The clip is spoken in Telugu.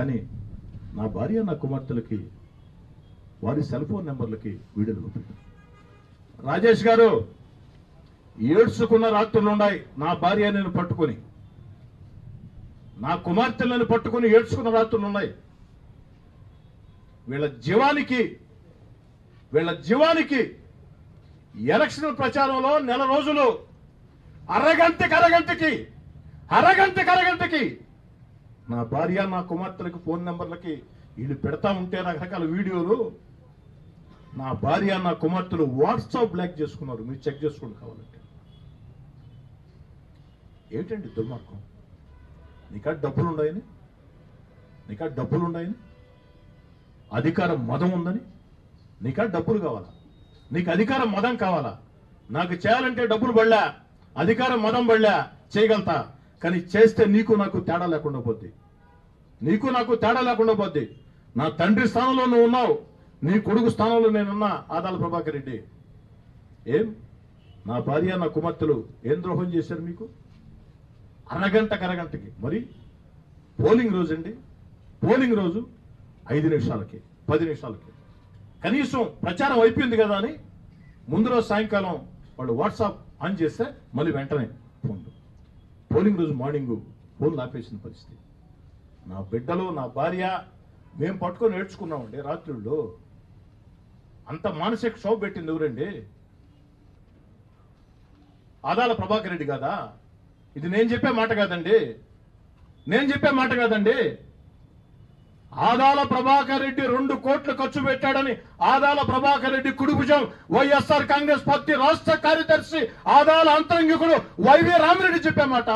కానీ నా భార్య నా కుమార్తెలకి వారి సెల్ ఫోన్ నెంబర్లకి వీడియోలు పంపించారు రాజేష్ గారు ఏడ్చుకున్న రాత్రులు ఉన్నాయి నా భార్య నేను పట్టుకొని నా కుమార్తెలను పట్టుకొని ఏడ్చుకున్న రాత్రులు ఉన్నాయి వీళ్ళ జీవానికి వీళ్ళ జీవానికి ఎలక్షన్ ప్రచారంలో నెల రోజులు అరగంటకి అరగంటకి అరగంటకి అరగంటకి నా భార్య నా కుమార్తెలకు ఫోన్ నెంబర్లకి వీళ్ళు పెడతా ఉంటే రకరకాల వీడియోలు. నా భార్య నా కుమార్తెలు వాట్సాప్ బ్లాక్ చేసుకున్నారు. మీరు చెక్ చేసుకోండి కావాలంటే. ఏంటండి దుర్మార్గం? నీకా డబ్బులు ఉన్నాయని? నీకా డబ్బులు ఉన్నాయని? అధికారం మదం ఉందని? నీకా డబ్బులు కావాలా? నీకు అధికారం మదం కావాలా? నాకు చేయాలంటే డబ్బులు పడలే? అధికారం మదం పడలే? చేయగలుగుతా? కానీ చేస్తే నీకు నాకు తేడా లేకుండా పోద్ది. నీకు నాకు తేడా లేకుండా పోద్ది. నా తండ్రి స్థానంలో నువ్వు ఉన్నావు. నీ కొడుకు స్థానంలో నేనున్నా ఆదాల ప్రభాకర్ రెడ్డి. ఏం? నా భార్య నా కుమార్తెలు ఏం ద్రోహం చేశారు మీకు? అరగంట అరగంటకి. మరి? పోలింగ్ రోజు అండి. పోలింగ్ రోజు ఐదు నిమిషాలకి పది నిమిషాలకి. కనీసం ప్రచారం అయిపోయింది కదా అని ముందు రోజు సాయంకాలం వాళ్ళు వాట్సాప్ ఆన్ చేస్తే మళ్ళీ వెంటనే పోలింగ్ రోజు మార్నింగ్ ఫోన్లు ఆపేసిన పరిస్థితి. నా బిడ్డలు నా భార్య మేము పట్టుకొని నేర్చుకున్నామండి రాత్రుల్లో అంత మానసిక షో పెట్టింది ఎవరండి? ఆదాల ప్రభాకర్ రెడ్డి కాదా ఇది నేను చెప్పే మాట కాదండి. నేను చెప్పే మాట కాదండి. ఆదాల ప్రభాకర్ రెడ్డి రెండు కోట్లు ఖర్చు పెట్టాడని ఆదాల ప్రభాకర్ రెడ్డి కుడిభుజం వైఎస్ఆర్ కాంగ్రెస్ పార్టీ రాష్ట్ర కార్యదర్శి ఆదాల అంతరంగికుడు వైవి రామిరెడ్డి చెప్పామాట.